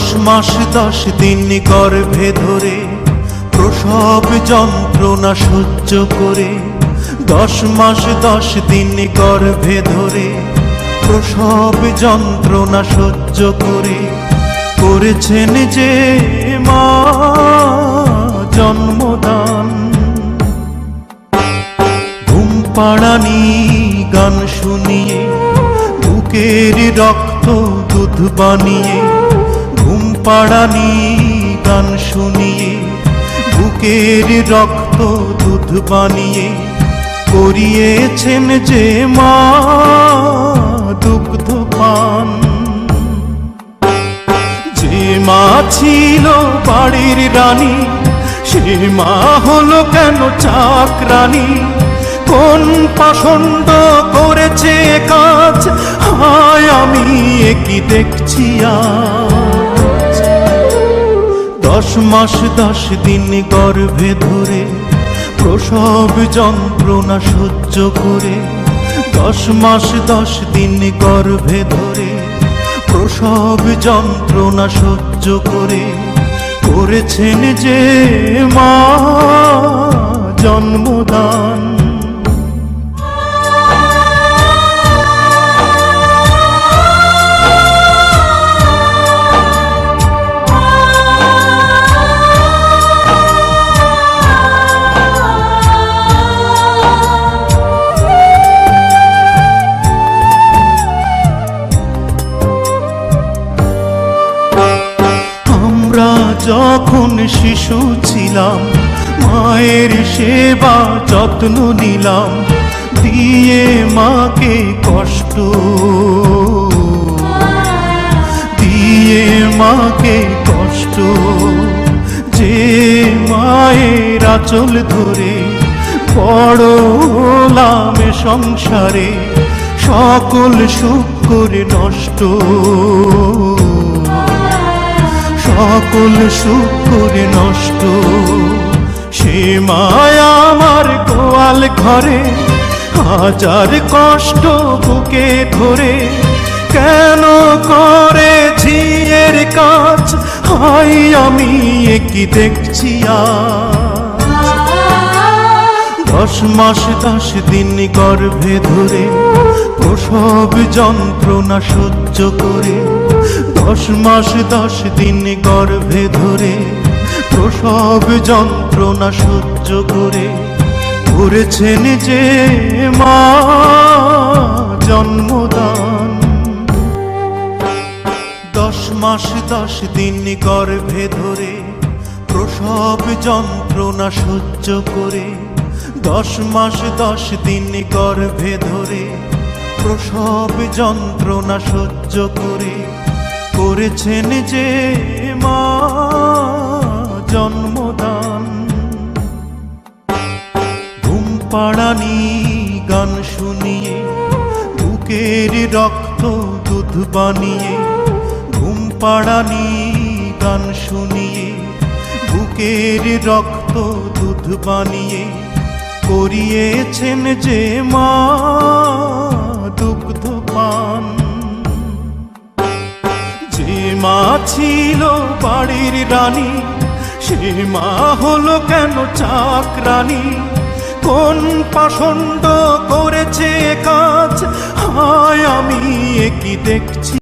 মাস, দশ দিন গর্ভে ধরে প্রসব যন্ত্রণা সহ্য করে, দশ মাস, দশ দিন গর্ভে ধরে প্রসব যন্ত্রণা সহ্য করে করেছেন যে মা জন্মদান। ঘুম পাড়ানি গান শুনিয়ে, বুকের রক্ত দুধ বানিয়ে পাড়ানি গান শুনিয়ে, বুকের রক্ত দুধ বানিয়ে করিয়েছেন যে মা দুগ্ধ পান। যে মা ছিল বাড়ির রানী, সে মা হলো কেন চাকরানী? কোন পাষণ্ড করেছে কাজ? হায়, আমি কি দেখছি আজ? দশ মাস, দশ দিন গর্ভে ধরে, প্রসব যন্ত্রণা সহ্য করে, দশ মাস, দশ দিন গর্ভে ধরে, প্রসব যন্ত্রণা সহ্য করে, করেছেন যে মা জন্মদান। যখন শিশু ছিলাম, মায়ের সেবা যত্ন নিলাম, দিয়ে মাকে কষ্ট দিয়ে মাকে কষ্ট যে মায়ের আচল ধরে বড় সংসারে, সকল সুখ করে নষ্ট সকল সুখ নষ্ট। সে মায়া আমার গোয়াল ঘরে, হাজার কষ্ট বুকে ধরে। কেন করে ঝিয়ের কাজ? হাই আমি কি দেখছি দশ মাস, দশ দিন গর্ভে ধরে, প্রসব যন্ত্রণা সহ্য করে। দশ মাস, দশ দিন গর্ভে ধরে প্রসব যন্ত্রণা সহ্য করে করেছেন যে মা জন্মদান। দশ মাস, দশ দিন গর্ভে ধরে প্রসব যন্ত্রণা সহ্য করে দশ মাস, দশ দিন গর্ভে ধরে প্রসব যন্ত্রণা সহ্য করে করেছেন যে মা জন্মদান। ঘুম পাড়ানি গান শুনিয়ে, বুকের রক্ত দুধ বানিয়ে ঘুম পাড়ানি গান শুনিয়ে, বুকের রক্ত দুধ বানিয়ে করিয়েছেন যে মা দুগ্ধ পান মা ছিল বাড়ির রানী, সে মা হলো কেন চাক চাকরানী? কোন পাষণ্ড করেছে কাজ? হায়, আমি কি দেখছি?